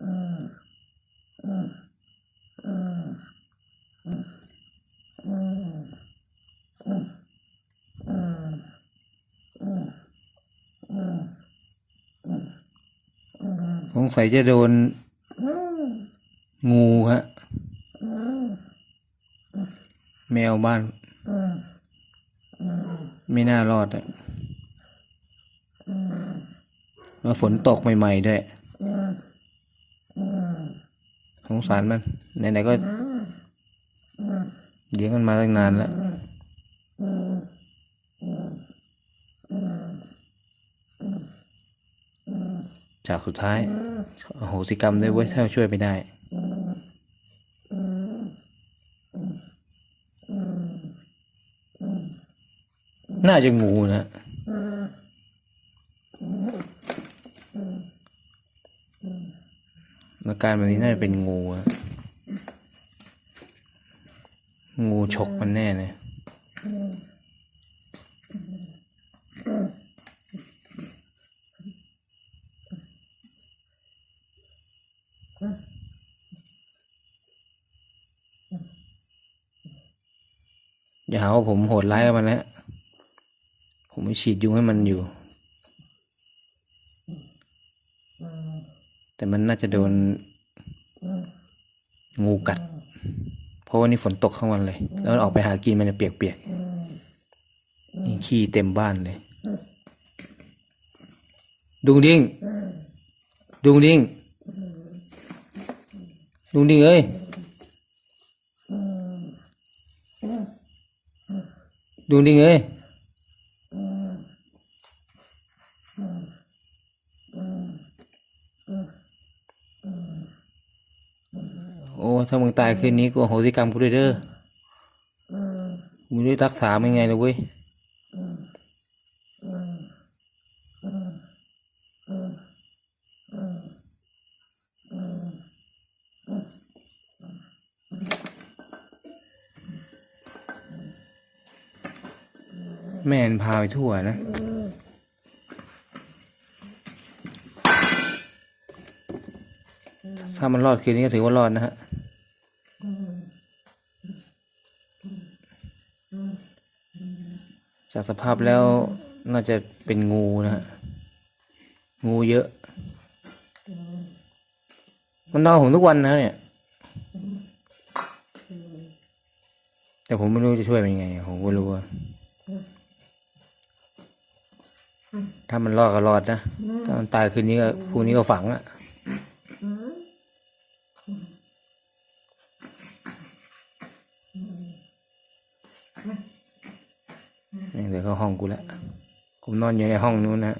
สงสัยจะโดน งูฮะ แมวบ้าน ไม่น่ารอดอะแล้วฝนตกใหม่ ๆ ด้วย สงสารมันไหนๆก็เลี้ยงกันมาตั้งนานแล้วจากสุดท้ายอโหสิกรรมด้วยเว้ยถ้าช่วยไม่ได้น่าจะงูนะ อาการแบบนี้น่าจะเป็นงูอะงูฉกมันแน่เลยอย่าหาว่าผมโหดร้ายกับมันนะ ผมไม่ฉีดยุงให้มันอยู่ แต่มันน่าจะโดนงูกัด เพราะว่านี่ฝนตกทั้งวันเลย แล้วออกไปหากินมันจะเปียกๆนี่ขี้เต็มบ้านเลย ดุงดิ้งดุงดิ้งดุงดิ้งเอ้ยดุงดิ้งเอ้ย โอ้ถ้ามึงตายคืนนี้กูอโหสิกรรมกูด้วยเด้อมึงได้รักษามันยังไงเลยเว้ยแม่นพาไปทั่วนะถ้ามันรอดคืนนี้ก็ถือว่ารอดนะฮะ จากสภาพแล้วน่าจะเป็นงูนะฮะงูเยอะ มันนอนผมทุกวันนะเนี่ย แต่ผมไม่รู้จะช่วยมันยังไงผมก็รู้ว่าถ้ามันรอดก็รอดนะ ถ้ามันตายคืนนี้ก็พรุ่งนี้ก็ฝังอะ เดี๋ยวเข้าห้องกูแล้วผมนอนอยู่ในห้องนู้นนะ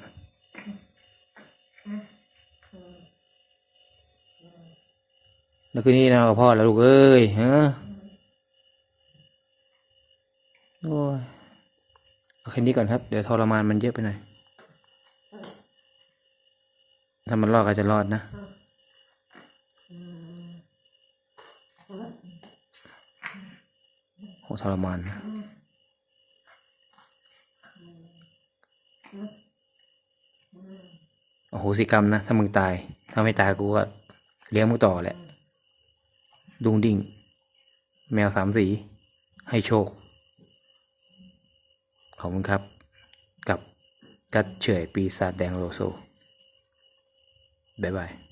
แล้วคืนนี้นอนกับพ่อแล้วลูกเอ้ยฮะโอ้ยเอาแค่นี้ก่อนครับ เดี๋ยวทรมานมันเยอะไปหน่อยถ้ามันรอดก็จะรอดนะโหทรมานนะ โอ้โหสิกรรมนะ ถ้ามึงตาย ถ้าไม่ตายกูก็เลี้ยงมึงต่อแหละ ดุงดิ่ง แมวสามสี ให้โชค ขอบคุณครับ กับกัดเฉยปีศาจแดงโลโซ บ๊ายบาย